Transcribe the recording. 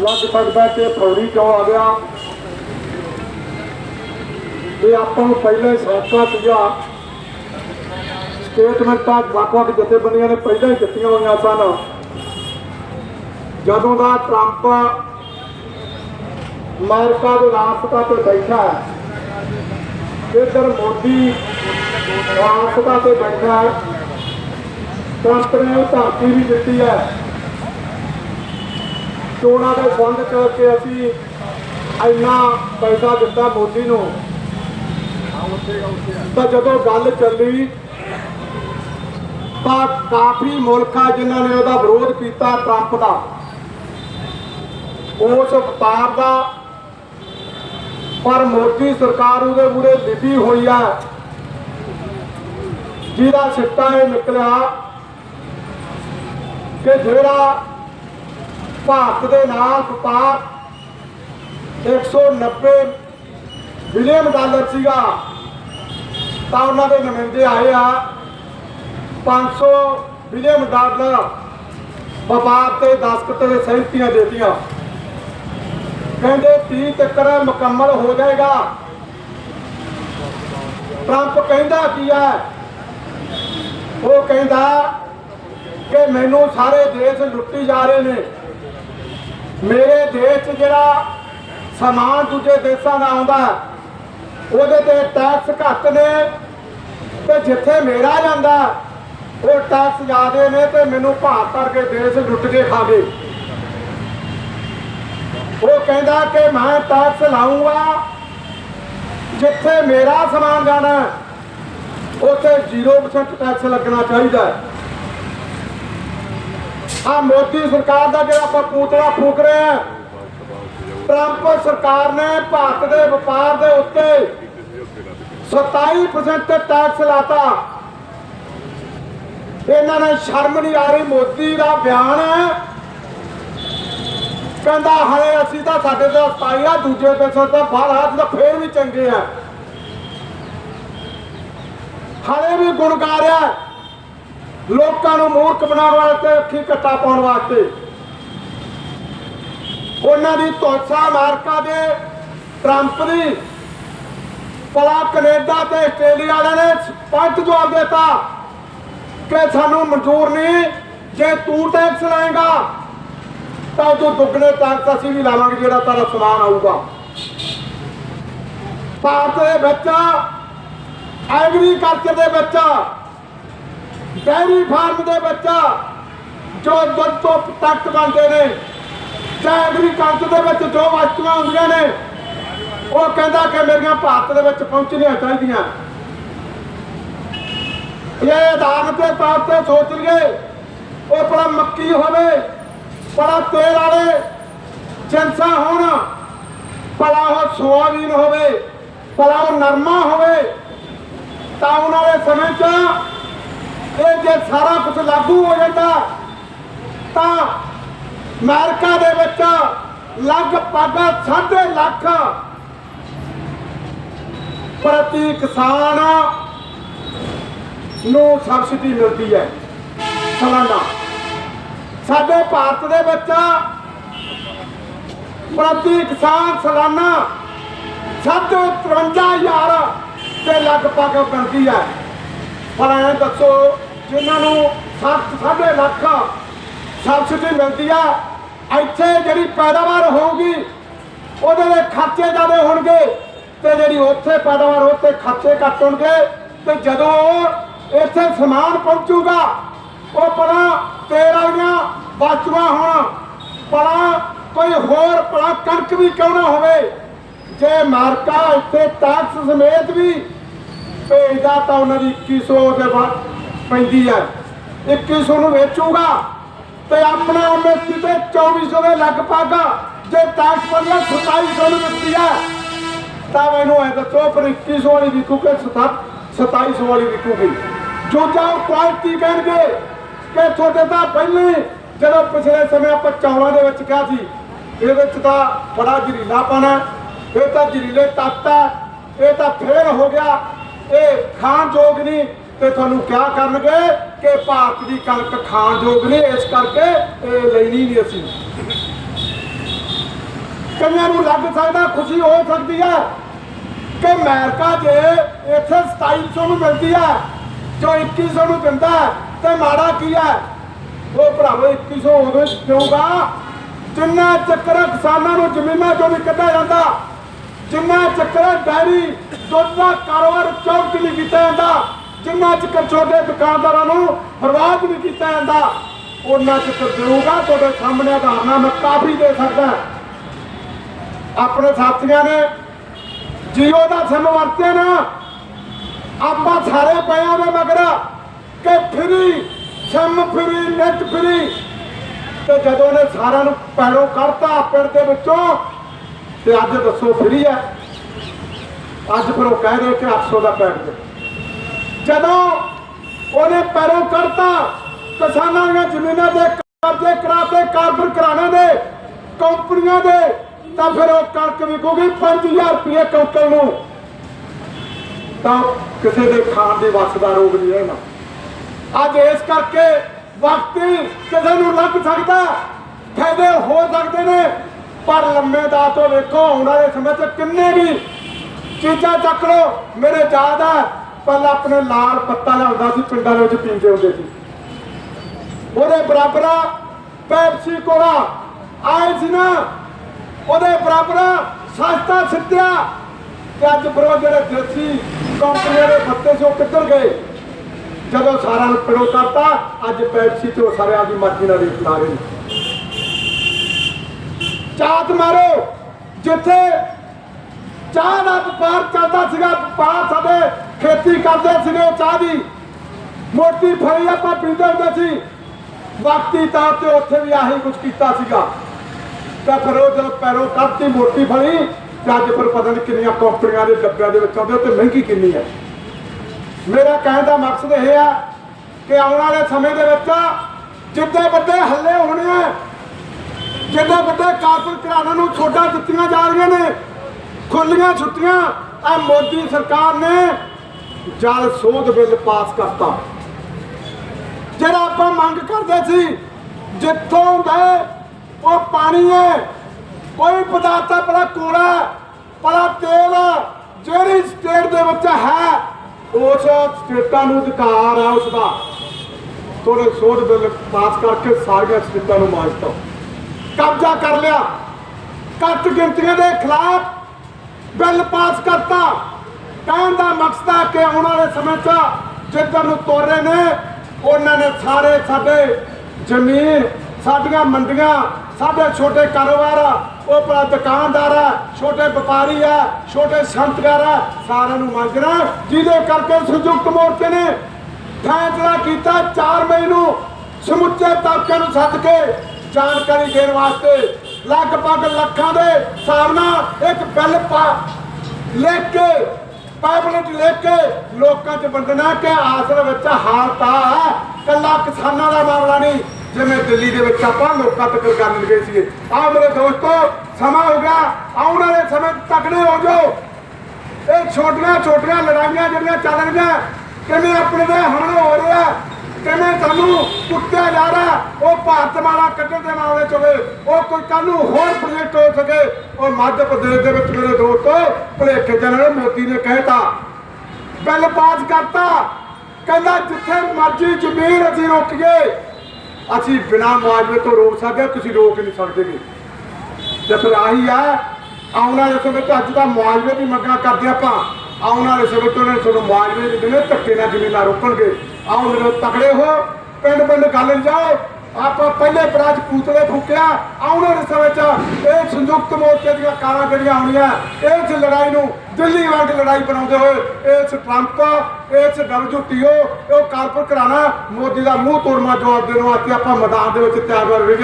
ਲਗਭਗ ਸਕਦਾ ਕਿ ਫੌਰੀ ਕਿਉਂ ਆ ਗਿਆ। ਇਹ ਆਪਾਂ ਨੂੰ ਪਹਿਲਾਂ ਹੀ ਸੌਕਾ ਸੀਗਾ। ਸਟੇਟਮੈਂਟਾਂ ਵੱਖ-ਵੱਖ ਜਥੇਬੰਦੀਆਂ ਨੇ ਪਹਿਲਾਂ ਹੀ ਦਿੱਤੀਆਂ ਹੋਈਆਂ ਸਨ। ਜਦੋਂ ਦਾ ਟਰੰਪ ਅਮਰੀਕਾ ਦੇ ਰਾਸ਼ਟਰਪਤੀ ਤੇ ਬੈਠਾ ਹੈ, ਇੱਧਰ ਮੋਦੀ ਰਾਸ਼ਤਾ ਤੇ ਬੈਠਾ ਟਰੰਪ ਨੇ ਧਮਕੀ ਵੀ ਦਿੱਤੀ ਹੈ। ਚੋਣਾਂ ਦੇ ਫੰਡ ਕਰਕੇ ਅਸੀਂ ਇੰਨਾ ਪੈਸਾ ਦਿੱਤਾ ਮੋਦੀ ਨੂੰ। ਤਾਂ ਜਦੋਂ ਗੱਲ ਚੱਲੀ, ਤਾਂ ਕਾਫੀ ਮੁਲਕਾਂ ਜਿਨ੍ਹਾਂ ਨੇ ਉਹਦਾ ਵਿਰੋਧ ਕੀਤਾ ਟਰੰਪ ਦਾ, ਉਸ ਵਪਾਰ ਦਾ, ਪਰ ਮੋਦੀ ਸਰਕਾਰ ਉਹਦੇ ਮੂਰੇ ਲਿਪੀ ਹੋਈ ਆ। ਜਿਹਦਾ ਸਿੱਟਾ ਇਹ ਨਿਕਲਿਆ ਕਿ ਜਿਹੜਾ ਭਾਰਤ ਦੇ ਨਾਲ ਵਪਾਰ। 190 ਬਿਲੀਅਨ ਡਾਲਰ ਸੀਗਾ। ਤਾਂ ਉਹਨਾਂ ਦੇ ਨੁਮਾਇੰਦੇ ਆਏ ਆ। 500 ਬਿਲੀਅਨ ਡਾਲਰ ਵਪਾਰ ਤੇ ਦਸਤਖਤ ਦੇ ਸਹਿਮਤੀਆਂ ਦਿੱਤੀਆਂ। ਕਹਿੰਦੇ 30 ਤੱਕ ਮੁਕੰਮਲ ਹੋ ਜਾਏਗਾ। ਟਰੰਪ ਕਹਿੰਦਾ ਕੀ ਹੈ ਉਹ ਕਹਿੰਦਾ ਕਿ ਮੈਨੂੰ ਸਾਰੇ ਦੇਸ਼ ਲੁੱਟੀ ਜਾ ਰਹੇ ਨੇ। ਮੇਰੇ ਦੇਸ਼ 'ਚ ਜਿਹੜਾ ਸਮਾਨ ਦੂਜੇ ਦੇਸ਼ਾਂ ਦਾ ਆਉਂਦਾ, ਉਹਦੇ ਤੇ ਟੈਕਸ ਘੱਟ ਨੇ ਤੇ ਜਿੱਥੇ ਮੇਰਾ ਜਾਂਦਾ, ਉਹ ਟੈਕਸ ਜ਼ਿਆਦੇ ਨੇ ਤੇ ਮੈਨੂੰ ਭਾਰ ਕਰਕੇ ਦੇਸ਼ ਲੁੱਟ ਕੇ ਖਾਵੇ। ਉਹ ਕਹਿੰਦਾ ਕਿ ਮੈਂ ਟੈਕਸ ਲਾਉਂਗਾ ਜਿੱਥੇ ਮੇਰਾ ਸਮਾਨ ਜਾਣਾ, ਉੱਥੇ 0% ਟੈਕਸ ਲੱਗਣਾ ਚਾਹੀਦਾ ਹੈ। ਆ ਮੋਦੀ ਸਰਕਾਰ ਦਾ ਜਿਹੜਾ ਆਪਾਂ ਪੂਤਲਾ ਫੂਕ ਰਹੇ ਆ। ਟਰੰਪ ਸਰਕਾਰ ਨੇ ਭਾਰਤ ਦੇ ਵਪਾਰ ਦੇ ਉੱਤੇ 27% ਤੇ ਟੈਕਸ ਲਾਤਾ। ਇਹਨਾਂ ਨੇ ਸ਼ਰਮ ਨਹੀਂ ਆ ਰਹੀ, ਮੋਦੀ ਦਾ ਬਿਆਨ ਹੈ। ਕਹਿੰਦਾ ਹਲੇ ਅਸੀਂ ਤਾਂ ਸਾਡੇ ਤੋਂ ਸਤਾਈ ਆ, ਦੂਜੇ ਦੇਸ਼ਾਂ ਦਾ ਬਾਹਰ ਹੱਥ ਤਾਂ ਫੇਰ ਵੀ ਚੰਗੇ ਆ। ਹਲੇ ਵੀ ਗੁਣ ਗਾ ਰਿਹਾ ਲੋਕਾਂ ਨੂੰ ਮੂਰਖ ਬਣਾਉਣ ਵਾਸਤੇ, ਅੱਖੀ ਕੱਟਾ ਪਾਉਣ ਵਾਸਤੇ। ਉਹਨਾਂ ਦੀ ਤੋਸਾ ਅਮਰੀਕਾ ਦੇ ਟਰੰਪ ਦੀ ਪਲਾ ਕੈਨੇਡਾ ਤੇ ਆਸਟ੍ਰੇਲੀਆ ਵਾਲਿਆਂ ਨੇ ਸਪਸ਼ਟ ਜਵਾਬ ਦਿੱਤਾ ਕਿ ਸਾਨੂੰ ਮਨਜ਼ੂਰ ਨਹੀਂ, ਜੇ ਤੂੰ ਟੈਕਸ ਲਾਏਗਾ, ਤਾਂ ਤੂੰ ਦੁੱਗਣੇ ਟੈਕਸ ਅਸੀਂ ਵੀ ਲਾਵਾਂਗੇ, ਜਿਹੜਾ ਤੇਰਾ ਸਮਾਨ ਆਊਗਾ। ਭਾਰਤ ਦੇ ਵਿੱਚ ਐਗਰੀਕਲਚਰ ਦੇ ਵਿੱਚ ਡੈਰੀ ਫਾਰਮ ਦੇ ਬੱਚਾ ਜੋ ਦੁੱਧ ਤੋਂ ਤੱਕ ਬਣਦੇ ਨੇ, ਜਾਂ ਐਗਰੀਕਲਚਰ ਦੇ ਵਿੱਚ ਜੋ ਵਸਤੂਆਂ ਹੁੰਦੀਆਂ ਨੇ, ਉਹ ਕਹਿੰਦਾ ਕਿ ਮੇਰੀਆਂ ਭਾਰਤ ਦੇ ਵਿੱਚ ਪਹੁੰਚਣੀਆਂ ਚਾਹੀਦੀਆਂ। ਇਹ ਆਧਾਰ ਤੇ ਤੌਰ ਤੇ ਸੋਚ ਲਈਏ, ਉਹ ਬੜਾ ਮੱਕੀ ਹੋਵੇ ਬੜਾ ਤੇਲ ਵਾਲੇ ਜਿੰਸਾਂ ਹੋਣ, ਭਲਾ ਉਹ ਸੋਆਬੀਨ ਹੋਵੇ, ਭਲਾ ਉਹ ਨਰਮਾ ਹੋਵੇ, ਤਾਂ ਆਉਣ ਵਾਲੇ ਸਮੇਂ 'ਚ ਇਹ ਜੇ ਸਾਰਾ ਕੁਝ ਲਾਗੂ ਹੋ ਜਾਂਦਾ, ਤਾਂ ਅਮਰੀਕਾ ਦੇ ਵਿੱਚ ਲਗਭਗ 7.5 ਲੱਖ ਪ੍ਰਤੀ ਕਿਸਾਨ ਨੂੰ ਸਬਸਿਡੀ ਮਿਲਦੀ ਹੈ, ਸਾਲਾਨਾ। ਸਾਡੇ ਭਾਰਤ ਦੇ ਵਿੱਚ ਪ੍ਰਤੀ ਕਿਸਾਨ ਸਾਲਾਨਾ 753 ਦੇ ਲਗਭਗ ਬਣਦੀ ਹੈ। ਭਲਾ ਐਂ ਦੱਸੋ, ਜਿਨ੍ਹਾਂ ਨੂੰ 7 ਸਾਢੇ ਲੱਖ ਸਬਸਿਡੀ ਮਿਲਦੀ ਆ, ਇੱਥੇ ਜਿਹੜੀ ਪੈਦਾਵਾਰ ਹੋਊਗੀ, ਉਹਦੇ ਦੇ ਖਰਚੇ ਜ਼ਿਆਦਾ ਹੋਣਗੇ ਤੇ ਜਿਹੜੀ ਉੱਥੇ ਪੈਦਾਵਾਰ, ਉੱਥੇ ਖਰਚੇ ਘੱਟ ਹੋਣਗੇ ਤੇ ਜਦੋਂ ਇੱਥੇ ਸਮਾਨ ਪਹੁੰਚੂਗਾ, ਉਹ ਪੜਾ ਤੇਲ ਵਾਲੀਆਂ ਵਸਤੂਆਂ ਹੋਣ ਪੜਾ ਕੋਈ ਹੋਰ ਪੜਾ ਕਣਕ ਵੀ ਕਿਉਂ ਨਾ ਹੋਵੇ? ਜੇ ਮਾਰਕਾ ਇੱਥੇ ਟੈਕਸ ਸਮੇਤ ਵੀ ਭੇਜਦਾ ਤਾਂ ਉਹਨਾਂ ਦੀ 2100 ਦੇ ਬਾਅਦ ਪੈਂਦੀ ਹੈ 2100 ਨੂੰ ਵੇਚੂਗਾ ਤੇ ਆਪਣਾ ਉਹਨੇ ਕਿਤੇ 2400 ਦੇ ਲਗਭਗ ਜੇ ਟੈਕਸ ਪੜਿਆ 2700 ਨੂੰ ਵਿਕਦੀ ਹੈ ਤਾਂ ਮੈਨੂੰ ਇਹ ਦੱਸੋ ਪਰ 2100 ਵਾਲੀ ਵਿਕੂ ਕਿ 2700 ਵਾਲੀ ਵਿਕੂਗੀ। ਜੋ ਜਾਓ ਕੁਆਲਿਟੀ ਕਹਿਣਗੇ ਕਿ ਤੁਹਾਡੇ ਤਾਂ ਪਹਿਲੇ ਜਦੋਂ ਪਿਛਲੇ ਸਮੇਂ ਆਪਾਂ ਚੌਲਾਂ ਦੇ ਵਿੱਚ ਕਿਹਾ ਸੀ, ਇਹਦੇ ਵਿੱਚ ਤਾਂ ਬੜਾ ਜ਼ਹਿਰੀਲਾ ਪਾਣਾ ਇਹ ਤਾਂ ਜ਼ਹਿਰੀਲੇ ਤੱਤ ਹੈ ਇਹ ਤਾਂ ਫੇਰ ਹੋ ਗਿਆ। ਇਹ ਖਾਣ ਯੋਗ ਨਹੀਂ ਤੇ ਤੁਹਾਨੂੰ ਕਿਆ ਕਰਨਗੇ ਕਿ ਭਾਰਤ ਦੀ ਕਣਕ ਖਾਣ ਯੋਗ ਨਹੀਂ, ਇਸ ਕਰਕੇ ਇਹ ਲੈਣੀ ਨਹੀਂ ਅਸੀਂ। ਕਈਆਂ ਨੂੰ ਲੱਗ ਸਕਦਾ ਖੁਸ਼ੀ ਹੋ ਸਕਦੀ ਹੈ ਕਿ ਅਮਰੀਕਾ 'ਚ ਇੱਥੇ 2700 ਨੂੰ ਮਿਲਦੀ ਹੈ, ਜੋ 2100 ਨੂੰ ਦਿੰਦਾ ਤੇ ਮਾੜਾ ਕੀ ਹੈ? ਉਹ ਭਰਾਵੋ 2100 ਉਦੋਂ ਹੀ ਦੇਊਗਾ ਜਿੰਨਾ ਚੱਕਰ ਕਿਸਾਨਾਂ ਨੂੰ ਜ਼ਮੀਨਾਂ ਚੋਂ ਵੀ ਕੱਢਿਆ ਜਾਂਦਾ ਜਿੰਨਾ ਚੱਕਰ ਡੈਰੀ ਦੁੱਧ ਦਾ ਕਾਰੋਬਾਰ ਚੌਕ ਨਹੀਂ ਕੀਤਾ ਜਾਂਦਾ, ਜਿੰਨਾ ਚੱਕਰ ਛੋਟੇ ਦੁਕਾਨਦਾਰਾਂ ਨੂੰ ਬਰਬਾਦ ਨਹੀਂ ਕੀਤਾ ਜਾਂਦਾ, ਉਹਨਾਂ ਚੱਕਰ ਦੇਊਗਾ ਤੁਹਾਡੇ ਸਾਹਮਣੇ ਉਦਾਹਰਨਾਂ ਮੈਂ ਕਾਫੀ ਦੇ ਸਕਦਾ। ਆਪਣੇ ਸਾਥੀਆਂ ਨੇ ਜੀਓ ਦਾ ਸਿਮ ਵਰਤਿਆ ਨਾ, ਆਪਾਂ ਸਾਰੇ ਪਿਆਂ ਦੇ ਮਗਰ ਕਿ free sim free net free ਤੇ ਜਦੋਂ ਨੇ ਸਾਰਿਆਂ ਨੂੰ ਪੈਰੋਂ ਕਰਤਾ ਪਿੰਡ ਦੇ ਵਿੱਚੋਂ ਤੇ ਅੱਜ ਦੱਸੋ ਫਰੀ ਹੈ ਅੱਜ ਫਿਰ ਉਹ ਕਹਿ ਰਹੇ ਕਿ 800 ਦਾ ਪੈਕ ਦੇ। ਜਦੋਂ ਉਹਨੇ ਪੈਰੋਂ ਕੱਢਤਾ, ਕਿਸਾਨਾਂ ਦੀਆਂ ਜ਼ਮੀਨਾਂ ਦੇ ਕਬਜ਼ੇ ਕਰਾਤੇ ਕਾਰਬਨ ਕਰਾਣੇ ਦੇ, ਕੰਪਨੀਆਂ ਦੇ, ਤਾਂ ਫਿਰ ਉਹ ਕਣਕ ਵਿਕੂਗੀ 5000 ਰੁਪਏ ਕੁਇੰਟਲ ਨੂੰ। ਤਾਂ ਕਿਸੇ ਦੇ ਖਾਣ ਦੇ ਵੱਸ ਦਾ ਰੋਗ ਨਹੀਂ ਰਹਿਣਾ। ਅੱਜ ਇਸ ਕਰਕੇ ਵਕਤ ਕਿਸੇ ਨੂੰ ਲੱਗ ਸਕਦਾ, ਫਾਇਦੇ ਹੋ ਸਕਦੇ ਨੇ। ਪਰ ਲੰਮੇ ਦਾ ਤੋਂ ਵੇਖੋ ਆਉਣ ਵਾਲੇ ਸਮੇਂ 'ਚ ਕਿੰਨੇ ਵੀ ਚੀਜ਼ਾਂ ਚੱਕ ਲੋ ਮੇਰੇ ਯਾਦ ਆ, ਪਹਿਲਾਂ ਆਪਣੇ ਲਾਲ ਪੱਤਾ ਲਿਆਉਂਦਾ ਸੀ, ਪਿੰਡਾਂ ਦੇ ਵਿੱਚ ਪੀਂਦੇ ਹੁੰਦੇ ਸੀ। ਉਹਦੇ ਬਰਾਬਰ ਪੈਪਸੀ ਕੋਲਾ। ਆਏ ਸੀ ਨਾ, ਉਹਦੇ ਬਰਾਬਰ ਸਸਤਾ ਸਿੱਧਿਆ। ਤੇ ਅੱਜ ਬਰੋ ਜਿਹੜੇ ਦੇਸੀ ਕੰਪਨੀਆਂ ਦੇ ਪੱਤੇ ਸੀ, ਉਹ ਕਿੱਧਰ ਗਏ? ਜਦੋਂ ਸਾਰਿਆਂ ਨੂੰ ਪਿੜੋ ਕਰਤਾ, ਅੱਜ ਪੈਪਸੀ ਤੇ ਉਹ ਸਾਰੇ ਆਪਦੀ ਮਰਜ਼ੀ ਨਾਲ ਰੇਟ ਰਹੇ ਨੇ ਚਾਤ ਮਾਰੋ। ਜਿੱਥੇ ਚਾਹ ਦਾ ਵਪਾਰ ਚੱਲਦਾ ਸੀਗਾ, ਵਪਾਰ ਸਾਡੇ ਖੇਤੀ ਕਰਦੇ ਸੀਗੇ ਚਾਹ ਦੀ। ਮੋਟੀ ਫਲੀ ਆਪਾਂ ਪੀਂਦੇ ਹੁੰਦੇ ਸੀ। ਵਕਤੀ ਤੌਰ ਤੇ ਉੱਥੇ ਵੀ ਆਹੀ ਕੁਝ ਕੀਤਾ ਸੀਗਾ। ਤਾਂ ਫਿਰ ਉਹ ਜਦੋਂ ਪੈਰੋਂ ਕੱਢਤੀ ਮੋਟੀ ਫਲੀ ਤੇ ਅੱਜ ਫਿਰ ਪਤਾ ਨਹੀਂ ਕਿੰਨੀਆਂ ਕੰਪਨੀਆਂ ਦੇ ਡੱਬਿਆਂ ਦੇ ਵਿੱਚ ਆਉਂਦੇ ਤੇ ਮਹਿੰਗੀ ਕਿੰਨੀ ਹੈ। ਮੇਰਾ ਕਹਿਣ ਦਾ ਮਕਸਦ ਇਹ ਹੈ ਕਿ ਆਉਣ ਵਾਲੇ ਸਮੇਂ ਦੇ ਵਿੱਚ ਜਿੱਦੇ ਵੱਡੇ ਹੱਲੇ ਹੋਣੇ ਆ ਜਿੱਦੇ ਵੱਡੇ ਕਾਰਪੋਰੇਟ ਘਰਾਣਿਆਂ ਨੂੰ ਛੋਟਾਂ ਦਿੱਤੀਆਂ ਜਾ ਰਹੀਆਂ ਨੇ ਖੁੱਲੀਆਂ ਛੁੱਟੀਆਂ ਆ ਮੋਦੀ ਸਰਕਾਰ ਨੇ ਜਲ ਸੋਧ ਬਿੱਲ ਪਾਸ ਕਰਤਾ। ਜਿਹੜਾ ਆਪਾਂ ਮੰਗ ਕਰਦੇ ਸੀ ਜਿੱਥੋਂ ਦੇ ਉਹ ਪਾਣੀ ਹੈ ਕੋਈ ਪਦਾਰਥ ਆ ਬੜਾ ਕੋੜਾ ਬੜਾ ਤੇਲ ਆ, ਜਿਹੜੀ ਸਟੇਟ ਦੇ ਵਿੱਚ ਹੈ ਉਸ ਸਟੇਟਾਂ ਨੂੰ ਅਧਿਕਾਰ ਹੈ ਉਸ ਦਾ ਥੋੜੇ ਸੋਧ ਬਿੱਲ ਪਾਸ ਕਰਕੇ ਸਾਰੀਆਂ ਸਟੇਟਾਂ ਨੂੰ ਮਾਜਤਾ ਕਬਜ਼ਾ ਕਰ ਲਿਆ। ਘੱਟ ਗਿਣਤੀਆਂ ਦੇ ਖਿਲਾਫ ਬਿੱਲ ਪਾਸ ਕਰਤਾ। ਕਹਿਣ ਦਾ ਮਕਸਦ ਹੈ ਕਿ ਆਉਣ ਵਾਲੇ ਸਮੇਂ 'ਚ ਜਿੱਧਰ ਨੂੰ ਤੋਰੇ ਨੇ ਉਹਨਾਂ ਨੇ ਸਾਰੇ ਸਾਡੇ ਜ਼ਮੀਨ ਸਾਡੀਆਂ ਮੰਡੀਆਂ ਸਾਡੇ ਛੋਟੇ ਕਾਰੋਬਾਰ ਆ, ਉਹ ਭਲਾ ਦੁਕਾਨਦਾਰ ਆ ਛੋਟੇ ਵਪਾਰੀ ਆ ਛੋਟੇ ਸੰਤਕਾਰ ਆ ਸਾਰਿਆਂ ਨੂੰ ਮੰਗਣਾ ਜਿਹਦੇ ਕਰਕੇ ਸੰਯੁਕਤ ਮੋਰਚੇ ਨੇ ਫੈਸਲਾ ਕੀਤਾ 4 ਮਈ ਨੂੰ ਸਮੁੱਚੇ ਤਾਬਕਿਆਂ ਨੂੰ ਸੱਦ ਕੇ ਜਾਣਕਾਰੀ ਦੇਣ ਵਾਸਤੇ ਲਗਭਗ ਲੱਖਾਂ ਦੇ ਸਾਹਮਣਾ ਇੱਕ ਬਿੱਲ ਪਾ ਲਿਖ ਕੇ ਪਾਇਪਲੇਟ ਲਿਖ ਕੇ ਲੋਕਾਂ 'ਚ ਵੰਡਣਾ ਕਿ ਆਸਰ ਵਿੱਚ ਹਾਲਤ ਕੱਲਾ ਕਿਸਾਨਾਂ ਦਾ ਮਾਮਲਾ ਨਹੀਂ, ਜਿਵੇਂ ਦਿੱਲੀ ਦੇ ਵਿੱਚ ਆਪਾਂ ਲੋਕਾਂ ਤੱਕ ਗੱਲ ਲਗੇ ਸੀਗੇ। ਆ ਮੇਰੇ ਦੋਸਤੋ, ਸਮਾਂ ਹੋ ਗਿਆ, ਆਉਣ ਵਾਲੇ ਸਮੇਂ 'ਚ ਤਕੜੇ ਹੋ ਜਾਓ। ਇਹ ਛੋਟੀਆਂ ਛੋਟੀਆਂ ਲੜਾਈਆਂ ਜਿਹੜੀਆਂ ਚੱਲ ਰਹੀਆਂ, ਕਿਵੇਂ ਆਪਣੇ ਦੇ ਹਮਲੇ ਹੋ ਰਹੇ ਆ ਸਾਨੂੰ ਕੁੱਟਿਆ ਜਾ ਰਿਹਾ ਉਹ ਭਾਰਤ ਮਾਲਾ ਕੱਢਣ ਦੇ ਮਾਮਲੇ ਚ ਹੋਵੇ, ਉਹ ਕੋਈ ਕੱਲ ਨੂੰ ਹੋਰ ਪ੍ਰੋਜੈਕਟ ਹੋ ਸਕੇ। ਉਹ ਮੱਧ ਪ੍ਰਦੇਸ਼ ਦੇ ਵਿੱਚ ਮੇਰੇ ਦੋਸਤ ਭਲੇਖੇ ਜਨਰਲ ਮੋਦੀ ਨੇ ਕਹਿਤਾ। ਬਿੱਲ ਪਾਸ ਕਰਤਾ। ਕਹਿੰਦਾ ਜਿੱਥੇ ਮਰਜ਼ੀ ਜ਼ਮੀਨ ਅਸੀਂ ਰੋਕੀਏ, ਅਸੀਂ ਬਿਨਾਂ ਮੁਆਵਜ਼ੇ ਤੋਂ ਰੋਕ ਸਕਦੇ ਤੁਸੀਂ ਰੋਕ ਨਹੀਂ ਸਕਦੇ ਜੀ। ਤੇ ਫਿਰ ਆਹੀ ਆ, ਆਉਣ ਵਾਲੇ ਸਮੇਂ 'ਚ ਅੱਜ ਦਾ ਮੁਆਵਜ਼ੇ ਦੀ ਮੰਗਾਂ ਕਰਦੇ ਆਪਾਂ। ਆਉਣ ਵਾਲੇ ਸਮੇਂ ਤੋਂ ਉਹਨਾਂ ਨੇ ਤੁਹਾਨੂੰ ਮੁਆਵਜ਼ੇ ਦੇ ਦੇਣੇ ਧੱਕੇ ਨਾਲ ਜ਼ਮੀਨਾਂ ਰੋਕਣਗੇ। ਆਓ ਮੇਰੇ ਤਕੜੇ ਹੋ, ਪਿੰਡ ਪਿੰਡ ਗੱਲ ਜਾਓ। ਆਪਾਂ ਪਹਿਲੇ ਬਰਾਜ ਪੂਤਲੇ ਫੂਕਿਆ, ਆਉਣੇ ਵਾਲੇ ਸਮੇਂ 'ਚ ਇਹ ਸੰਯੁਕਤ ਮੋਰਚੇ ਦੀਆਂ ਕਾਰਾਂ ਜਿਹੜੀਆਂ ਆਉਣੀਆਂ, ਇਸ ਲੜਾਈ ਨੂੰ ਦਿੱਲੀ ਵਾਂਗ ਲੜਾਈ ਬਣਾਉਂਦੇ ਹੋਏ, ਇਸ ਟਰੰਪ ਇਸ ਡਬਲਯੂਟੀਓ ਉਹ ਕਾਰਪੋਰੇਟ ਘਰਾਣਾ ਮੋਦੀ ਦਾ ਮੂੰਹ ਤੋੜਨਾ ਜਵਾਬ ਦੇਣ ਵਾਸਤੇ ਆਪਾਂ ਮੈਦਾਨ ਦੇ ਵਿੱਚ ਤਿਆਰ ਹੋ ਰਹੇ